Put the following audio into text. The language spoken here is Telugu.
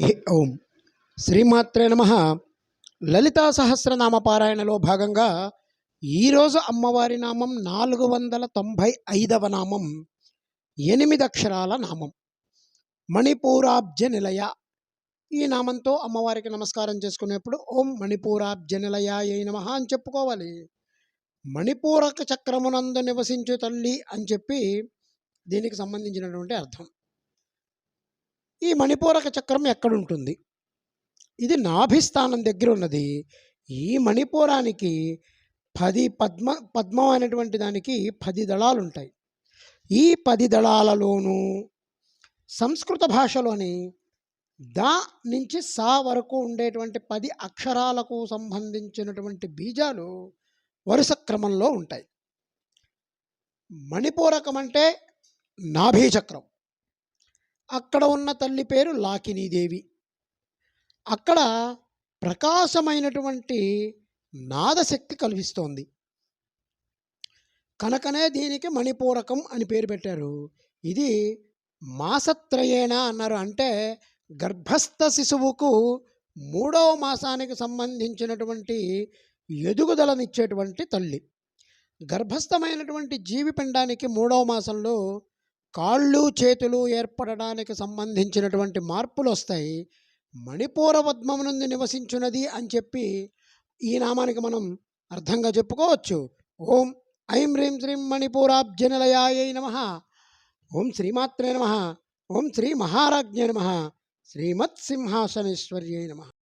ఏ ఓం. శ్రీమాత్రే నమ. లలితా సహస్రనామ పారాయణలో భాగంగా ఈరోజు అమ్మవారి నామం నాలుగు వందల తొంభై ఐదవ నామం ఎనిమిది అక్షరాల నామం. మణిపూరాబ్జ నిలయ ఈ నామంతో అమ్మవారికి నమస్కారం చేసుకునేప్పుడు ఓం మణిపూరాబ్జ నిలయ ఏ నమ అని చెప్పుకోవాలి. మణిపూరక చక్రమునందు నివసించు తల్లి అని చెప్పి దీనికి సంబంధించినటువంటి అర్థం. ఈ మణిపూరక చక్రం ఎక్కడుంటుంది? ఇది నాభిస్థానం దగ్గర ఉన్నది ఈ మణిపూరానికి పది పద్మ పద్మం అనేటువంటి దానికి పది దళాలు ఉంటాయి ఈ పది దళాలలోనూ సంస్కృత భాషలోని దా నుంచి సా వరకు ఉండేటువంటి పది అక్షరాలకు సంబంధించినటువంటి బీజాలు వరుస క్రమంలో ఉంటాయి. మణిపూరకం అంటే నాభీ చక్రం అక్కడ ఉన్న తల్లి పేరు లాకినీదేవి. అక్కడ ప్రకాశమైనటువంటి నాదశక్తి కలిగిస్తోంది. కనుకనే దీనికి మణిపూరకం అని పేరు పెట్టారు. ఇది మాసత్రయేణ అన్నారు. అంటే గర్భస్థ శిశువుకు మూడవ మాసానికి సంబంధించినటువంటి ఎదుగుదలనిచ్చేటువంటి తల్లి. గర్భస్థమైనటువంటి జీవిపిండానికి మూడవ మాసంలో కాళ్ళు చేతులు ఏర్పడడానికి సంబంధించినటువంటి మార్పులు వస్తాయి మణిపూర పద్మం నుండి నివసించున్నది అని చెప్పి ఈ నామానికి మనం అర్థంగా చెప్పుకోవచ్చు. ఓం ఐం హ్రీం శ్రీం మణిపూరాబ్జనలయాయ నమ. ఓం శ్రీమాత్రే నమ. ఓం శ్రీ మహారాజ్ఞే నమ. శ్రీమత్ సింహాసనేశ్వర్యై నమ.